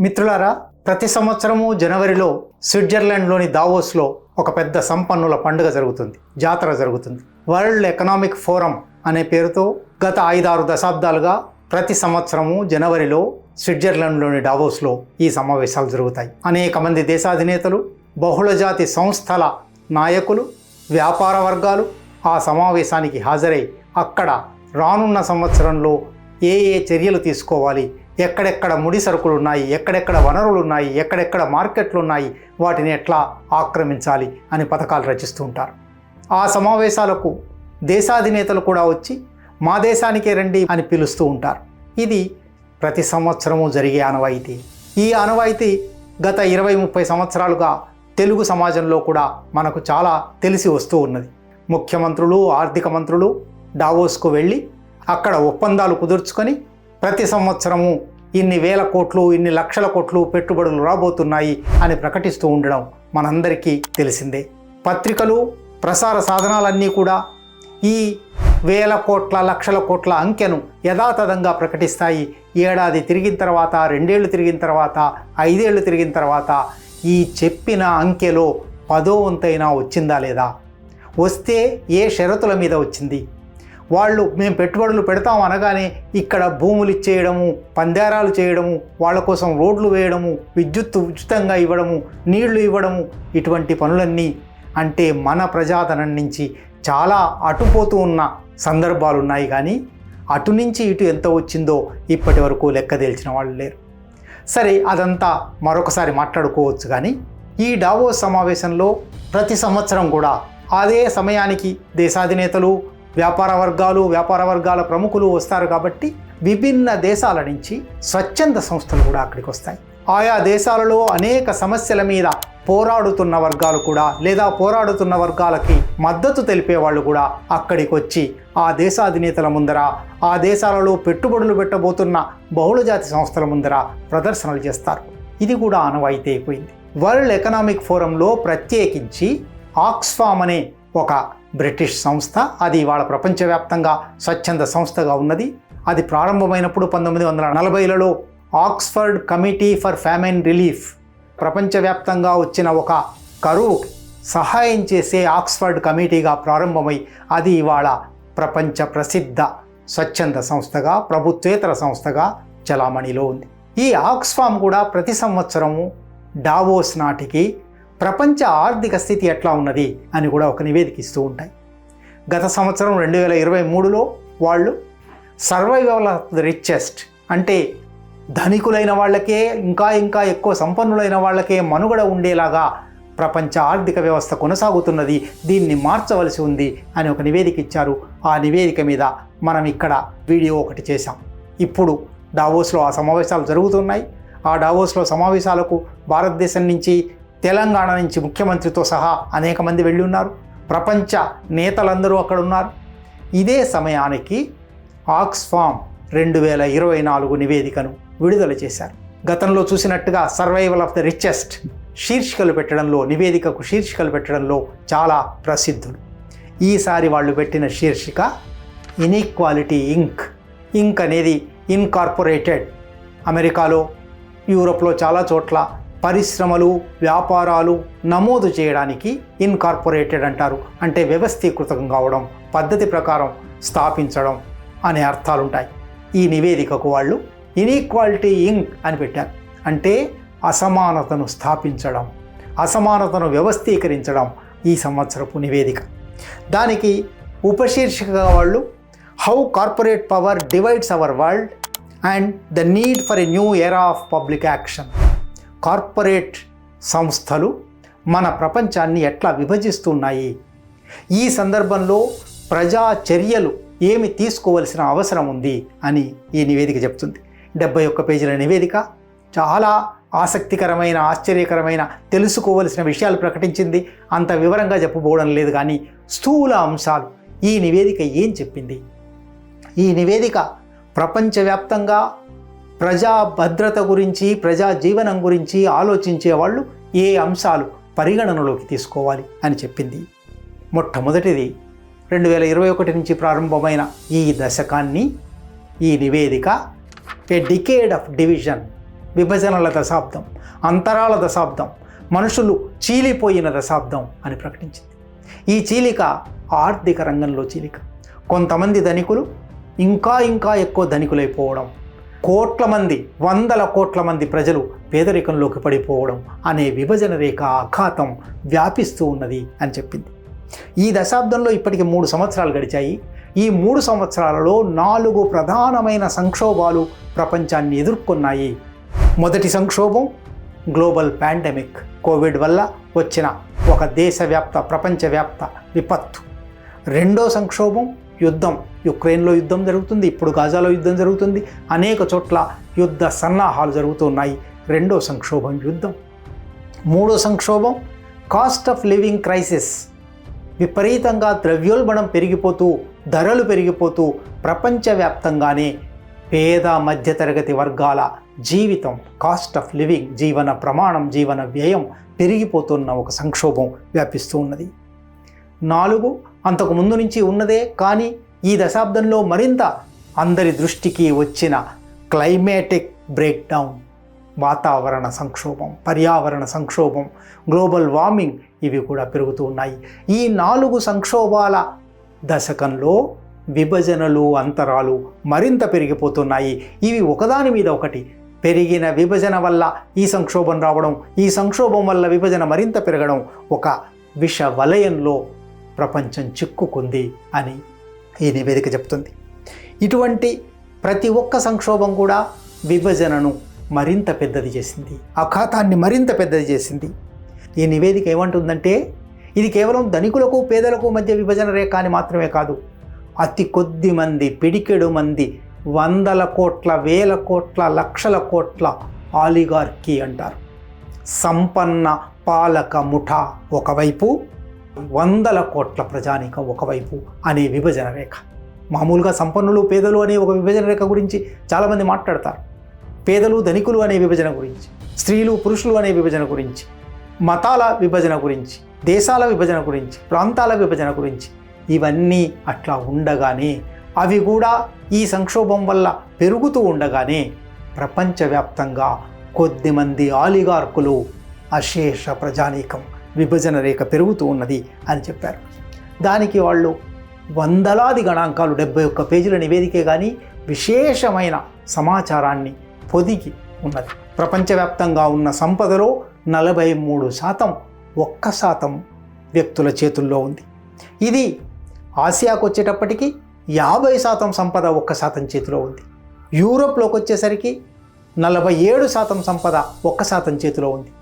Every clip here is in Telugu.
మిత్రులారా ప్రతి సంవత్సరము జనవరిలో స్విట్జర్లాండ్లోని దావోస్లో ఒక పెద్ద సంపన్నుల పండుగ జరుగుతుంది జాతర జరుగుతుంది. వరల్డ్ ఎకనామిక్ ఫోరం అనే పేరుతో గత ఐదారు దశాబ్దాలుగా ప్రతి సంవత్సరము జనవరిలో స్విట్జర్లాండ్లోని డావోస్లో ఈ సమావేశాలు జరుగుతాయి. అనేక మంది దేశాధినేతలు బహుళజాతి సంస్థల నాయకులు వ్యాపార వర్గాలు ఆ సమావేశానికి హాజరై అక్కడ రానున్న సంవత్సరంలో ఏ ఏ చర్యలు తీసుకోవాలి ఎక్కడెక్కడ ముడి సరుకులు ఉన్నాయి ఎక్కడెక్కడ వనరులు ఉన్నాయి ఎక్కడెక్కడ మార్కెట్లు ఉన్నాయి వాటిని ఎట్లా ఆక్రమించాలి అని పథకాలు రచిస్తూ ఉంటారు. ఆ సమావేశాలకు దేశాధినేతలు కూడా వచ్చి మా దేశానికే రండి అని పిలుస్తూ ఉంటారు. ఇది ప్రతి సంవత్సరము జరిగే ఆనవాయితీ. ఈ ఆనవాయితీ గత ఇరవై ముప్పై సంవత్సరాలుగా తెలుగు సమాజంలో కూడా మనకు చాలా తెలిసి వస్తూ ఉన్నది. ముఖ్యమంత్రులు ఆర్థిక మంత్రులు డావోస్కు వెళ్ళి అక్కడ ఒప్పందాలు కుదుర్చుకొని ప్రతి సంవత్సరము ఇన్ని వేల కోట్లు ఇన్ని లక్షల కోట్లు పెట్టుబడులు రాబోతున్నాయి అని ప్రకటిస్తూ ఉండడం మనందరికీ తెలిసిందే. పత్రికలు ప్రసార సాధనాలన్నీ కూడా ఈ వేల కోట్ల లక్షల కోట్ల అంకెను యథాతథంగా ప్రకటిస్తాయి. ఏడాది తిరిగిన తర్వాత రెండేళ్ళు తిరిగిన తర్వాత ఐదేళ్ళు తిరిగిన తర్వాత ఈ చెప్పిన అంకెలో పదో వంతైనా వచ్చిందా లేదా? వస్తే ఏ షరతుల మీద వచ్చింది? వాళ్ళు మేము పెట్టుబడులు పెడతాం అనగానే ఇక్కడ భూములు ఇచ్చేయడము పందేరాలు చేయడము వాళ్ళ కోసం రోడ్లు వేయడము విద్యుత్ ఉచితంగా ఇవ్వడము నీళ్ళు ఇవ్వడము ఇటువంటి పనులన్నీ అంటే మన ప్రజాధనం నుంచి చాలా అటుపోతూ ఉన్న సందర్భాలు ఉన్నాయి కానీ అటు నుంచి ఇటు ఎంత వచ్చిందో ఇప్పటి వరకు లెక్క తేల్చిన వాళ్ళు లేరు. సరే అదంతా మరొకసారి మాట్లాడుకోవచ్చు కానీ ఈ డావో సమావేశంలో ప్రతి సంవత్సరం కూడా అదే సమయానికి దేశాధినేతలు వ్యాపార వర్గాలు వ్యాపార వర్గాల ప్రముఖులు వస్తారు కాబట్టి విభిన్న దేశాల నుంచి స్వచ్ఛంద సంస్థలు కూడా అక్కడికి వస్తాయి. ఆయా దేశాలలో అనేక సమస్యల మీద పోరాడుతున్న వర్గాలు కూడా లేదా పోరాడుతున్న వర్గాలకి మద్దతు తెలిపే వాళ్ళు కూడా అక్కడికి వచ్చి ఆ దేశాధినేతల ముందర ఆ దేశాలలో పెట్టుబడులు పెట్టబోతున్న బహుళజాతి సంస్థల ముందర ప్రదర్శనలు చేస్తారు. ఇది కూడా ఆనవాయితీ అయిపోయింది. వరల్డ్ ఎకనామిక్ ఫోరంలో ప్రత్యేకించి ఆక్స్ఫామ్ అనే ఒక బ్రిటిష్ సంస్థ అది ఇవాళ ప్రపంచవ్యాప్తంగా స్వచ్ఛంద సంస్థగా ఉన్నది. అది ప్రారంభమైనప్పుడు పంతొమ్మిది వందల నలభైలలో Oxford committee for famine relief ప్రపంచవ్యాప్తంగా వచ్చిన ఒక కరువు సహాయం చేసే ఆక్స్ఫర్డ్ కమిటీగా ప్రారంభమై అది ఇవాళ ప్రపంచ ప్రసిద్ధ స్వచ్ఛంద సంస్థగా ప్రభుత్వేతర సంస్థగా చలామణిలో ఉంది. ఈ ఆక్స్ఫామ్ కూడా ప్రతి సంవత్సరము డావోస్ నాటికి ప్రపంచ ఆర్థిక స్థితి ఎట్లా ఉన్నది అని కూడా ఒక నివేదిక ఇస్తూ ఉంటాయి. గత సంవత్సరం రెండు వేల ఇరవై మూడులో వాళ్ళు సర్వైవల్ ఆఫ్ ద రిచెస్ట్ అంటే ధనికులైన వాళ్ళకే ఇంకా ఇంకా ఎక్కువ సంపన్నులైన వాళ్ళకే మనుగడ ఉండేలాగా ప్రపంచ ఆర్థిక వ్యవస్థ కొనసాగుతున్నది దీన్ని మార్చవలసి ఉంది అని ఒక నివేదిక ఇచ్చారు. ఆ నివేదిక మీద మనం ఇక్కడ వీడియో ఒకటి చేశాం. ఇప్పుడు డావోస్లో ఆ సమావేశాలు జరుగుతున్నాయి. ఆ డావోస్లో సమావేశాలకు భారతదేశం నుంచి తెలంగాణ నుంచి ముఖ్యమంత్రితో సహా అనేక మంది వెళ్ళి ఉన్నారు ప్రపంచ నేతలందరూ అక్కడ ఉన్నారు ఇదే సమయానికి ఆక్స్ఫామ్ రెండు వేల ఇరవై నాలుగు నివేదికను విడుదల చేశారు. గతంలో చూసినట్టుగా సర్వైవల్ ఆఫ్ ద రిచెస్ట్ శీర్షికలు పెట్టడంలో నివేదికకు శీర్షికలు పెట్టడంలో చాలా ప్రసిద్ధులు. ఈసారి వాళ్ళు పెట్టిన శీర్షిక ఇన్ఈక్వాలిటీ ఇంక్. ఇంక్ అనేది ఇన్కార్పొరేటెడ్. అమెరికాలో యూరోప్లో చాలా చోట్ల పరిశ్రమలు వ్యాపారాలు నమోదు చేయడానికి ఇన్కార్పొరేటెడ్ అంటారు. అంటే వ్యవస్థీకృతం కావడం పద్ధతి ప్రకారం స్థాపించడం అనే అర్థాలుంటాయి. ఈ నివేదికకు వాళ్ళు ఇన్ఈక్వాలిటీ ఇంక్ అని పెట్టారు. అంటే అసమానతను స్థాపించడం అసమానతను వ్యవస్థీకరించడం ఈ సంవత్సరపు నివేదిక. దానికి ఉపశీర్షికగా వాళ్ళు how corporate power divides our world and the need for a new era of public action corporate సంస్థలు మన ప్రపంచాన్ని ఎట్లా విభజిస్తున్నాయి? ఈ సందర్భంలో ప్రజా చర్యలు ఏమి తీసుకోవలసిన అవసరం ఉంది అని ఈ నివేదిక చెప్తుంది. డెబ్బై ఒక్క పేజీల నివేదిక చాలా ఆసక్తికరమైన ఆశ్చర్యకరమైన తెలుసుకోవలసిన విషయాలు ప్రకటించింది. అంత వివరంగా చెప్పబోవడం లేదు కానీ స్థూల అంశాలు ఈ నివేదిక ఏం చెప్పింది? ఈ నివేదిక ప్రపంచవ్యాప్తంగా ప్రజా భద్రత గురించి ప్రజా జీవనం గురించి ఆలోచించే వాళ్ళు ఏ అంశాలు పరిగణనలోకి తీసుకోవాలి అని చెప్పింది. మొట్టమొదటిది రెండు వేల ఇరవై ఒకటి నుంచి ప్రారంభమైన ఈ దశకాన్ని ఈ నివేదిక ఏ డికేడ్ ఆఫ్ డివిజన్ విభజనల దశాబ్దం అంతరాల దశాబ్దం మనుషులు చీలిపోయిన దశాబ్దం అని ప్రకటించింది. ఈ చీలిక ఆర్థిక రంగంలో చీలిక. కొంతమంది ధనికులు ఇంకా ఇంకా ఎక్కువ ధనికులైపోవడం కోట్ల మంది వందల కోట్ల మంది ప్రజలు పేదరికంలోకి పడిపోవడం అనే విభజన రేఖ ఆఘాతం వ్యాపిస్తూ ఉన్నది అని చెప్పింది. ఈ దశాబ్దంలో ఇప్పటికి మూడు సంవత్సరాలు గడిచాయి. ఈ మూడు సంవత్సరాలలో నాలుగు ప్రధానమైన సంక్షోభాలు ప్రపంచాన్ని ఎదుర్కొన్నాయి. మొదటి సంక్షోభం గ్లోబల్ పాండమిక్ కోవిడ్ వల్ల వచ్చిన ఒక దేశవ్యాప్త ప్రపంచవ్యాప్త విపత్తు. రెండో సంక్షోభం యుద్ధం. యుక్రెయిన్లో యుద్ధం జరుగుతుంది ఇప్పుడు గాజాలో యుద్ధం జరుగుతుంది. అనేక చోట్ల యుద్ధ సన్నాహాలు జరుగుతున్నాయి. రెండో సంక్షోభం యుద్ధం. మూడో సంక్షోభం కాస్ట్ ఆఫ్ లివింగ్ క్రైసిస్ విపరీతంగా ద్రవ్యోల్బణం పెరిగిపోతూ ధరలు పెరిగిపోతూ ప్రపంచవ్యాప్తంగానే పేద మధ్యతరగతి వర్గాల జీవితం కాస్ట్ ఆఫ్ లివింగ్ జీవన ప్రమాణం జీవన వ్యయం పెరిగిపోతున్న ఒక సంక్షోభం వ్యాపిస్తూ ఉన్నది. నాలుగు అంతకు ముందు నుంచి ఉన్నదే కానీ ఈ దశాబ్దంలో మరింత అందరి దృష్టికి వచ్చిన క్లైమేటిక్ బ్రేక్ డౌన్ వాతావరణ సంక్షోభం పర్యావరణ సంక్షోభం గ్లోబల్ వార్మింగ్ ఇవి కూడా పెరుగుతూ ఉన్నాయి. ఈ నాలుగు సంక్షోభాల దశకంలో విభజనలు అంతరాలు మరింత పెరిగిపోతున్నాయి. ఇవి ఒకదాని మీద ఒకటి. పెరిగిన విభజన వల్ల ఈ సంక్షోభం రావడం ఈ సంక్షోభం వల్ల విభజన మరింత పెరగడం ఒక విష వలయంలో ప్రపంచం చిక్కుకుంది అని ఈ నివేదిక చెప్తుంది. ఇటువంటి ప్రతి ఒక్క సంక్షోభం కూడా విభజనను మరింత పెద్దది చేసింది. అఘాతాన్ని మరింత పెద్దది చేసింది. ఈ నివేదిక ఏమంటుందంటే ఇది కేవలం ధనికులకు పేదలకు మధ్య విభజన రేఖ అని మాత్రమే కాదు అతి కొద్ది మంది పిడికెడు మంది వందల కోట్ల వేల కోట్ల లక్షల కోట్ల ఆలిగార్కీ అంటారు. సంపన్న పాలక ముఠా ఒకవైపు వందల కోట్ల ప్రజానీకం ఒకవైపు అనే విభజన రేఖ. మామూలుగా సంపన్నులు పేదలు అనే ఒక విభజన రేఖ గురించి చాలామంది మాట్లాడతారు. పేదలు ధనికులు అనే విభజన గురించి స్త్రీలు పురుషులు అనే విభజన గురించి మతాల విభజన గురించి దేశాల విభజన గురించి ప్రాంతాల విభజన గురించి ఇవన్నీ అట్లా ఉండగానే అవి కూడా ఈ సంక్షోభం వల్ల పెరుగుతూ ఉండగానే ప్రపంచవ్యాప్తంగా కొద్దిమంది ఆలిగార్కులు అశేష ప్రజానీకం విభజన రేఖ పెరుగుతూ ఉన్నది అని చెప్పారు. దానికి వాళ్ళు వందలాది గణాంకాలు డెబ్బై ఒక్క పేజీల నివేదికే కానీ విశేషమైన సమాచారాన్ని పొదిగి ఉన్నది. ప్రపంచవ్యాప్తంగా ఉన్న సంపదలో నలభై మూడు శాతం ఒక్క శాతం వ్యక్తుల చేతుల్లో ఉంది. ఇది ఆసియాకు వచ్చేటప్పటికి యాభై శాతం సంపద ఒక్క శాతం చేతిలో ఉంది. యూరోప్లోకి వచ్చేసరికి నలభై ఏడు శాతం సంపద ఒక్క శాతం చేతిలో ఉంది.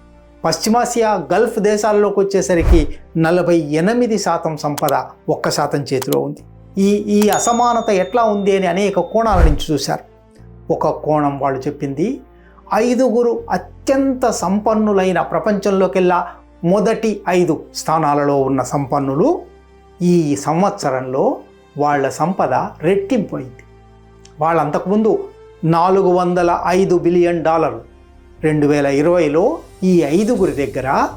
పశ్చిమాసియా గల్ఫ్ దేశాల్లోకి వచ్చేసరికి నలభై ఎనిమిది శాతం సంపద ఒక్క శాతం చేతిలో ఉంది. ఈ ఈ అసమానత ఎట్లా ఉంది అని అనేక కోణాల నుంచి చూశారు. ఒక కోణం వాళ్ళు చెప్పింది ఐదుగురు అత్యంత సంపన్నులైన ప్రపంచంలోకెల్లా మొదటి ఐదు స్థానాలలో ఉన్న సంపన్నులు ఈ సంవత్సరంలో వాళ్ళ సంపద రెట్టింపు అయింది వాళ్ళంతకుముందు నాలుగు వందల ఐదు బిలియన్ డాలర్లు రెండు వేల ఇరవైలో ఈ ఐదుగురి దగ్గర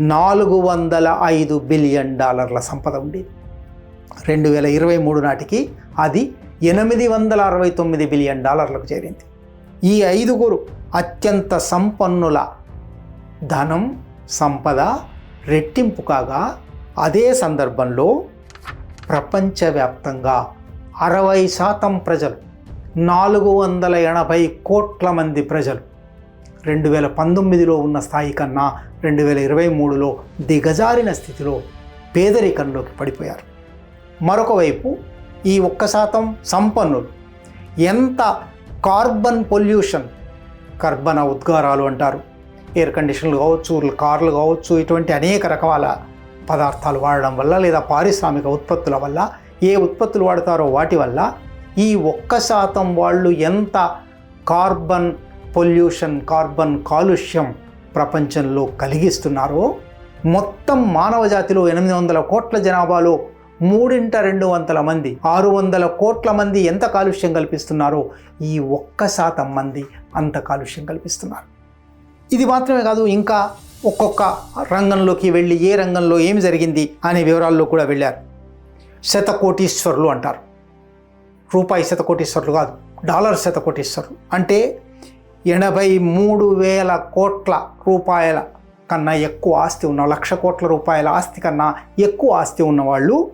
నాలుగు వందల ఐదు బిలియన్ డాలర్ల సంపద ఉండేది. రెండు వేల ఇరవై మూడు నాటికి అది ఎనిమిది వందల అరవై తొమ్మిది బిలియన్ డాలర్లకు చేరింది. ఈ ఐదుగురు అత్యంత సంపన్నుల ధనం సంపద రెట్టింపు కాగా అదే సందర్భంలో ప్రపంచవ్యాప్తంగా అరవై శాతం ప్రజలు నాలుగు వందల ఎనభై కోట్ల మంది ప్రజలు రెండు వేల పంతొమ్మిదిలో ఉన్న స్థాయి కన్నా రెండు వేల ఇరవై మూడులో దిగజారిన స్థితిలో పేదరికంలోకి పడిపోయారు. మరొక వైపు ఈ ఒక్క శాతం సంపన్నులు ఎంత కార్బన్ పొల్యూషన్ కర్బన ఉద్గారాలు అంటారు. ఎయిర్ కండిషన్లు కావచ్చు కార్లు కావచ్చు ఇటువంటి అనేక రకాల పదార్థాలు వాడడం వల్ల లేదా పారిశ్రామిక ఉత్పత్తుల వల్ల ఏ ఉత్పత్తులు వాడతారో వాటి వల్ల ఈ ఒక్క శాతం వాళ్ళు ఎంత కార్బన్ పొల్యూషన్ కార్బన్ కాలుష్యం ప్రపంచంలో కలిగిస్తున్నారో మొత్తం మానవ జాతిలో ఎనిమిది వందల కోట్ల జనాభాలో మూడింట రెండు వందల మంది ఆరు వందల కోట్ల మంది ఎంత కాలుష్యం కల్పిస్తున్నారో ఈ ఒక్క శాతం మంది అంత కాలుష్యం కల్పిస్తున్నారు. ఇది మాత్రమే కాదు ఇంకా ఒక్కొక్క రంగంలోకి వెళ్ళి ఏ రంగంలో ఏమి జరిగింది అనే వివరాల్లో కూడా వెళ్ళారు. శతకోటీశ్వరులు అంటారు. రూపాయి శతకోటీశ్వరులు కాదు డాలర్ శతకోటీశ్వరులు. అంటే ఎనభై మూడు వేల కోట్ల రూపాయల కన్నా ఎక్కువ ఆస్తి ఉన్న లక్ష కోట్ల రూపాయల ఆస్తి కన్నా ఎక్కువ ఆస్తి ఉన్నవాళ్ళు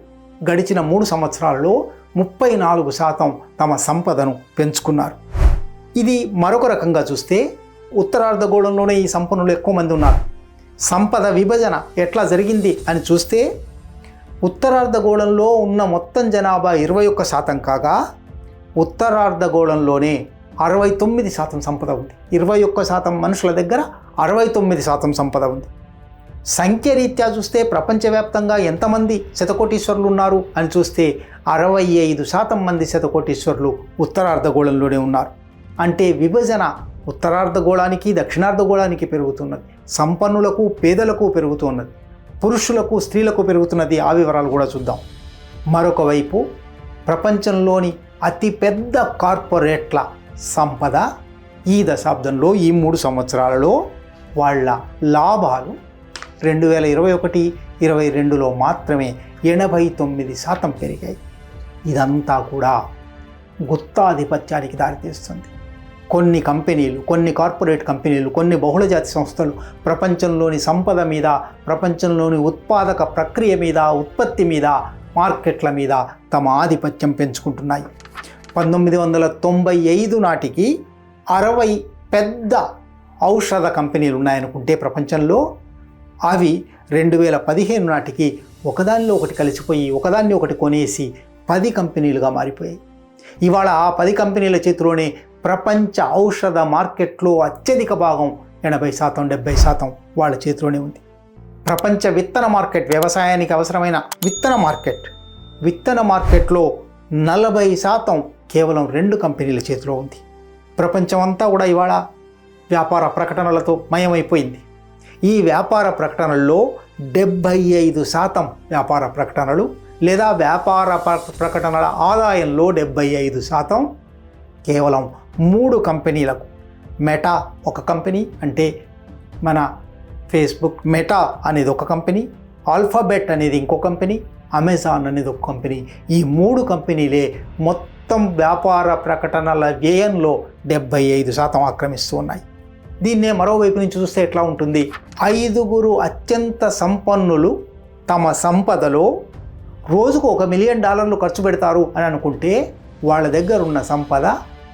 గడిచిన మూడు సంవత్సరాల్లో ముప్పై నాలుగు శాతం తమ సంపదను పెంచుకున్నారు. ఇది మరొక రకంగా చూస్తే ఉత్తరార్ధగోళంలోనే ఈ సంపన్నులు ఎక్కువ మంది ఉన్నారు. సంపద విభజన ఎట్లా జరిగింది అని చూస్తే ఉత్తరార్ధగోళంలో ఉన్న మొత్తం జనాభా ఇరవై ఒక్క శాతం కాగా ఉత్తరార్ధగోళంలోనే అరవై తొమ్మిది శాతం సంపద ఉంది. ఇరవై ఒక్క శాతం మనుషుల దగ్గర అరవై తొమ్మిది శాతం సంపద ఉంది. సంఖ్య రీత్యా చూస్తే ప్రపంచవ్యాప్తంగా ఎంతమంది శతకోటీశ్వరులు ఉన్నారు అని చూస్తే అరవై ఐదు శాతం మంది శతకోటీశ్వరులు ఉత్తరార్ధగోళంలోనే ఉన్నారు. అంటే విభజన ఉత్తరార్ధగోళానికి దక్షిణార్ధగోళానికి పెరుగుతున్నది. సంపన్నులకు పేదలకు పెరుగుతున్నది. పురుషులకు స్త్రీలకు పెరుగుతున్నది. ఆ వివరాలు కూడా చూద్దాం. మరొక వైపు ప్రపంచంలోని అతిపెద్ద కార్పొరేట్ల సంపద ఈ దశాబ్దంలో ఈ మూడు సంవత్సరాలలో వాళ్ళ లాభాలు రెండు వేల ఇరవై ఒకటి ఇరవై రెండులో మాత్రమే ఎనభై తొమ్మిది శాతం పెరిగాయి. ఇదంతా కూడా గుత్తాధిపత్యానికి దారితీస్తుంది. కొన్ని కంపెనీలు కొన్ని కార్పొరేట్ కంపెనీలు కొన్ని బహుళజాతి సంస్థలు ప్రపంచంలోని సంపద మీద ప్రపంచంలోని ఉత్పాదక ప్రక్రియ మీద ఉత్పత్తి మీద మార్కెట్ల మీద తమ ఆధిపత్యం పెంచుకుంటున్నాయి. పంతొమ్మిది వందల తొంభై ఐదు నాటికి అరవై పెద్ద ఔషధ కంపెనీలు ఉన్నాయనుకుంటే ప్రపంచంలో అవి రెండు వేల పదిహేను నాటికి ఒకదానిలో ఒకటి కలిసిపోయి ఒకదాన్ని ఒకటి కొనేసి పది కంపెనీలుగా మారిపోయాయి. ఇవాళ ఆ పది కంపెనీల చేతిలోనే ప్రపంచ ఔషధ మార్కెట్లో అత్యధిక భాగం ఎనభై శాతం డెబ్బై శాతం వాళ్ళ చేతిలోనే ఉంది. ప్రపంచ విత్తన మార్కెట్ వ్యవసాయానికి అవసరమైన విత్తన మార్కెట్ విత్తన మార్కెట్లో నలభై శాతం కేవలం రెండు కంపెనీల చేతిలో ఉంది. ప్రపంచమంతా కూడా ఇవాళ వ్యాపార ప్రకటనలతో మయమైపోయింది. ఈ వ్యాపార ప్రకటనల్లో డెబ్భై ఐదు శాతం వ్యాపార ప్రకటనలు లేదా వ్యాపార ప్రకటనల ఆదాయంలో డెబ్భై ఐదు శాతం కేవలం మూడు కంపెనీలకు. మెటా ఒక కంపెనీ అంటే మన ఫేస్బుక్ మెటా అనేది ఒక కంపెనీ ఆల్ఫాబెట్ అనేది ఇంకో కంపెనీ అమెజాన్ అనేది ఒక కంపెనీ. ఈ మూడు కంపెనీలే మొత్తం మొత్తం వ్యాపార ప్రకటనల వ్యయంలో డెబ్బై ఐదు శాతం ఆక్రమిస్తూ ఉన్నాయి. దీన్నే మరోవైపు నుంచి చూస్తే ఎట్లా ఉంటుంది? ఐదుగురు అత్యంత సంపన్నులు తమ సంపదలో రోజుకు ఒక మిలియన్ డాలర్లు ఖర్చు పెడతారు అని అనుకుంటే వాళ్ళ దగ్గర ఉన్న సంపద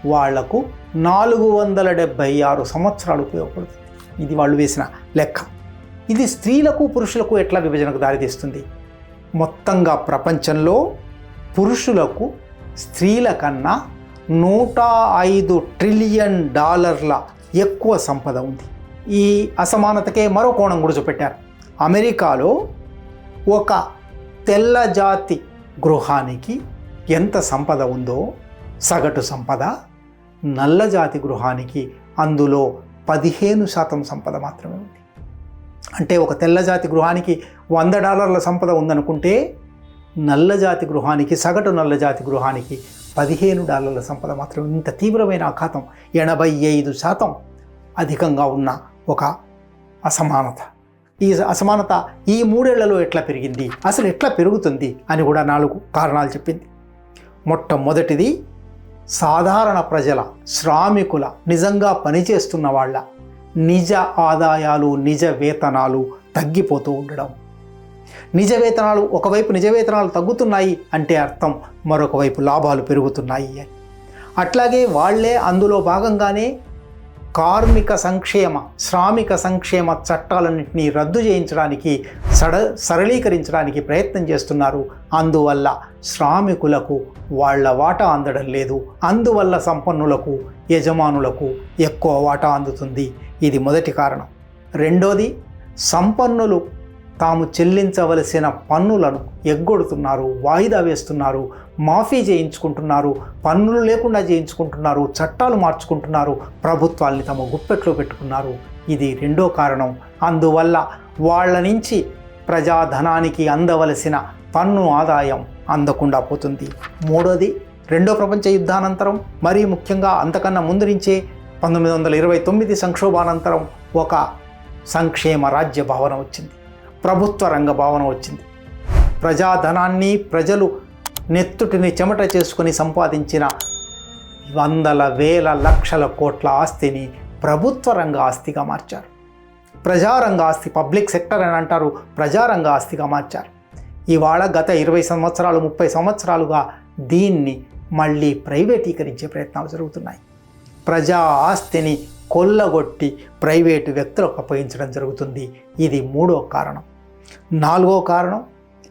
వాళ్ళకు నాలుగు వందల డెబ్భై ఆరు సంవత్సరాలు ఉపయోగపడుతుంది. ఇది వాళ్ళు వేసిన లెక్క. ఇది స్త్రీలకు పురుషులకు ఎట్లా విభజనకు దారితీస్తుంది? మొత్తంగా ప్రపంచంలో పురుషులకు స్త్రీల కన్నా నూట ఐదు ట్రిలియన్ డాలర్ల ఎక్కువ సంపద ఉంది. ఈ అసమానతకే మరో కోణం కూడా చూపెట్టారు. అమెరికాలో ఒక తెల్ల జాతి గృహానికి ఎంత సంపద ఉందో సగటు సంపద నల్ల జాతి గృహానికి అందులో పదిహేను శాతం సంపద మాత్రమే ఉంది. అంటే ఒక తెల్ల జాతి గృహానికి వంద డాలర్ల సంపద ఉందనుకుంటే నల్లజాతి గృహానికి సగటు నల్లజాతి గృహానికి పదిహేను డాలర్ల సంపద మాత్రం ఇంత తీవ్రమైన ఆఘాతం ఎనభై ఐదు శాతం అధికంగా ఉన్న ఒక అసమానత. ఈ అసమానత ఈ మూడేళ్ళలో ఎట్లా పెరిగింది? అసలు ఎట్లా పెరుగుతుంది? అని కూడా నాలుగు కారణాలు చెప్పింది. మొట్టమొదటిది సాధారణ ప్రజల శ్రామికుల నిజంగా పనిచేస్తున్న వాళ్ళ నిజ ఆదాయాలు నిజ వేతనాలు తగ్గిపోతూ ఉండడం. నిజ వేతనాలు ఒకవైపు నిజ వేతనాలు తగ్గుతున్నాయి అంటే అర్థం మరొక వైపు లాభాలు పెరుగుతున్నాయి. అని అట్లాగే వాళ్ళే అందులో భాగంగానే కార్మిక సంక్షేమ శ్రామిక సంక్షేమ చట్టాలన్నింటినీ రద్దు చేయించడానికి సడ సరళీకరించడానికి ప్రయత్నం చేస్తున్నారు. అందువల్ల శ్రామికులకు వాళ్ళ వాటా అందడం లేదు. అందువల్ల సంపన్నులకు యజమానులకు ఎక్కువ వాటా అందుతుంది. ఇది మొదటి కారణం. రెండోది సంపన్నులు తాము చెల్లించవలసిన పన్నులను ఎగ్గొడుతున్నారు వాయిదా వేస్తున్నారు మాఫీ చేయించుకుంటున్నారు పన్నులు లేకుండా చేయించుకుంటున్నారు చట్టాలు మార్చుకుంటున్నారు ప్రభుత్వాల్ని తమ గుప్పెట్లో పెట్టుకున్నారు. ఇది రెండో కారణం. అందువల్ల వాళ్ళ నుంచి ప్రజాధనానికి అందవలసిన పన్ను ఆదాయం అందకుండా పోతుంది. మూడోది రెండో ప్రపంచ యుద్ధానంతరం మరీ ముఖ్యంగా అంతకన్నా ముందు నుంచే పంతొమ్మిది వందల ఇరవై తొమ్మిది సంక్షోభానంతరం ఒక సంక్షేమ రాజ్య భావన వచ్చింది. ప్రభుత్వ రంగ భావన వచ్చింది. ప్రజాధనాన్ని ప్రజలు నెత్తుటిని చెమట చేసుకొని సంపాదించిన వందల వేల లక్షల కోట్ల ఆస్తిని ప్రభుత్వ రంగ ఆస్తిగా మార్చారు. ప్రజారంగ ఆస్తి పబ్లిక్ సెక్టర్ అని అంటారు ప్రజారంగ ఆస్తిగా మార్చారు. ఇవాళ గత ఇరవై సంవత్సరాలు ముప్పై సంవత్సరాలుగా దీన్ని మళ్ళీ ప్రైవేటీకరించే ప్రయత్నాలు జరుగుతున్నాయి. ప్రజా ఆస్తిని కొల్లగొట్టి ప్రైవేటు వ్యక్తులకు అప్పగించడం జరుగుతుంది. ఇది మూడో కారణం. నాలుగో కారణం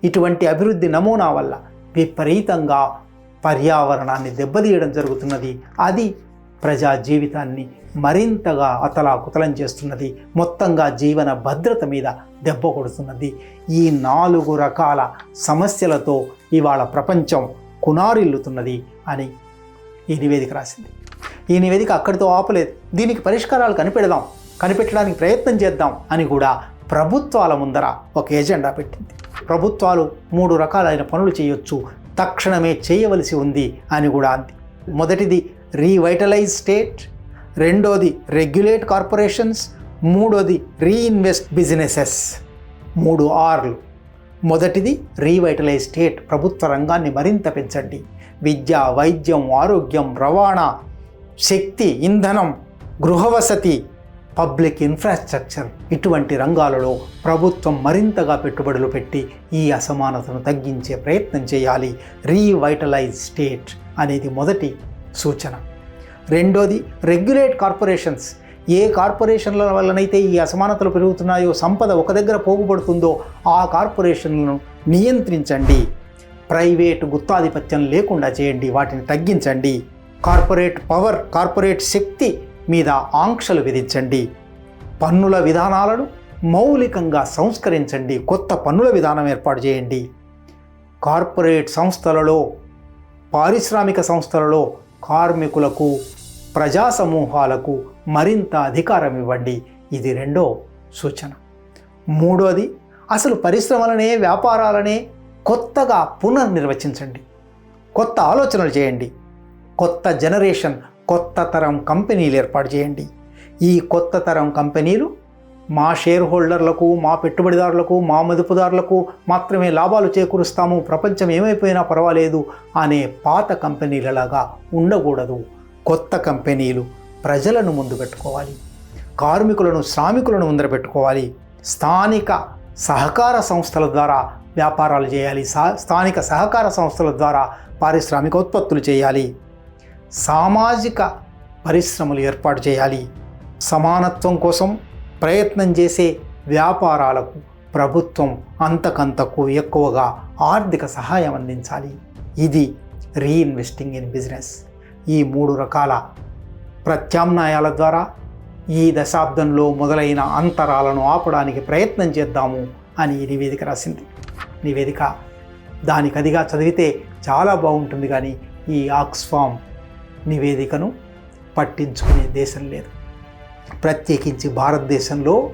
ఇటువంటి అభివృద్ధి నమూనా వల్ల విపరీతంగా పర్యావరణాన్ని దెబ్బతీయడం జరుగుతున్నది. అది ప్రజా జీవితాన్ని మరింతగా అతలాకుతలం చేస్తున్నది. మొత్తంగా జీవన భద్రత మీద దెబ్బ కొడుతున్నది. ఈ నాలుగు రకాల సమస్యలతో ఇవాళ ప్రపంచం కునారిల్లుతున్నది అని ఈ నివేదిక రాసింది. ఈ నివేదిక అక్కడితో ఆపలేదు. దీనికి పరిష్కారాలు కనిపెడదాం. కనిపెట్టడానికి ప్రయత్నం చేద్దాం అని కూడా ప్రభుత్వాల ముందర ఒక ఎజెండా పెట్టింది. ప్రభుత్వాలు మూడు రకాలైన పనులు చేయొచ్చు. తక్షణమే చేయవలసి ఉంది అని కూడా అంది. మొదటిది రీవైటలైజ్ స్టేట్ రెండోది రెగ్యులేట్ కార్పొరేషన్స్ మూడోది రీఇన్వెస్ట్ బిజినెసెస్ మూడు ఆర్లు. మొదటిది రీవైటలైజ్ స్టేట్ ప్రభుత్వ రంగాన్ని మరింత పెంచండి. విద్య వైద్యం ఆరోగ్యం రవాణా శక్తి ఇంధనం గృహవసతి పబ్లిక్ ఇన్ఫ్రాస్ట్రక్చర్ ఇటువంటి రంగాలలో ప్రభుత్వం మరింతగా పెట్టుబడులు పెట్టి ఈ అసమానతను తగ్గించే ప్రయత్నం చేయాలి. రీవైటలైజ్ స్టేట్ అనేది మొదటి సూచన. రెండోది రెగ్యులేట్ కార్పొరేషన్స్. ఏ కార్పొరేషన్ల వల్లనైతే ఈ అసమానతలు పెరుగుతున్నాయో సంపద ఒక దగ్గర పోగుపడుతుందో ఆ కార్పొరేషన్లను నియంత్రించండి. ప్రైవేటు గుత్తాధిపత్యం లేకుండా చేయండి వాటిని తగ్గించండి. కార్పొరేట్ పవర్ కార్పొరేట్ శక్తి మీద ఆంక్షలు విధించండి. పన్నుల విధానాలను మౌలికంగా సంస్కరించండి. కొత్త పన్నుల విధానం ఏర్పాటు చేయండి. కార్పొరేట్ సంస్థలలో పారిశ్రామిక సంస్థలలో కార్మికులకు ప్రజా సమూహాలకు మరింత అధికారం ఇవ్వండి. ఇది రెండో సూచన. మూడోది అసలు పరిశ్రమలనే వ్యాపారాలనే కొత్తగా పునర్నిర్వచించండి. కొత్త ఆలోచనలు చేయండి. కొత్త జనరేషన్ కొత్త తరం కంపెనీలు ఏర్పాటు చేయండి. ఈ కొత్త తరం కంపెనీలు మా షేర్ హోల్డర్లకు మా పెట్టుబడిదారులకు మా మదుపుదారులకు మాత్రమే లాభాలు చేకూరుస్తాము. ప్రపంచం ఏమైపోయినా పర్వాలేదు అనే పాత కంపెనీలలాగా ఉండకూడదు. కొత్త కంపెనీలు ప్రజలను ముందు పెట్టుకోవాలి. కార్మికులను శ్రామికులను ముందర పెట్టుకోవాలి. స్థానిక సహకార సంస్థల ద్వారా వ్యాపారాలు చేయాలి. స్థానిక సహకార సంస్థల ద్వారా పారిశ్రామిక ఉత్పత్తులు చేయాలి. సామాజిక పరిశ్రమలు ఏర్పాటు చేయాలి. సమానత్వం కోసం ప్రయత్నం చేసే వ్యాపారాలకు ప్రభుత్వం అంతకంతకు ఎక్కువగా ఆర్థిక సహాయం అందించాలి. ఇది రీఇన్వెస్టింగ్ ఇన్ బిజినెస్ ఈ మూడు రకాల ప్రత్యామ్నాయాల ద్వారా ఈ దశాబ్దంలో మొదలైన అంతరాలను ఆపడానికి ప్రయత్నం చేద్దాము అని నివేదిక రాసింది. నివేదిక దానికి అదిగా చదివితే చాలా బాగుంటుంది కానీ ఈ ఆక్స్ఫామ్ నివేదికను పట్టించుకునే దేశం లేదు. ప్రత్యేకించి భారతదేశంలో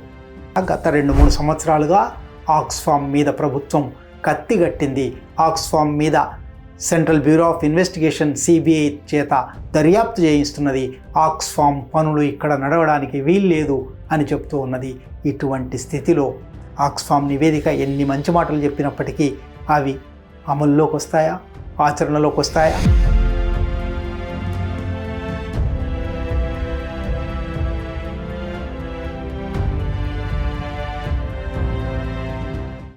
గత రెండు మూడు సంవత్సరాలుగా ఆక్స్ఫామ్ మీద ప్రభుత్వం కత్తిగట్టింది ఆక్స్ఫామ్ మీద central bureau of investigation CBI చేత దర్యాప్తు చేయిస్తున్నది. ఆక్స్ఫామ్ పనులు ఇక్కడ నడవడానికి వీల్లేదు అని చెప్తూ ఉన్నది. ఇటువంటి స్థితిలో ఆక్స్ఫామ్ నివేదిక ఎన్ని మంచి మాటలు చెప్పినప్పటికీ అవి అమల్లోకి వస్తాయా? ఆచరణలోకి వస్తాయా?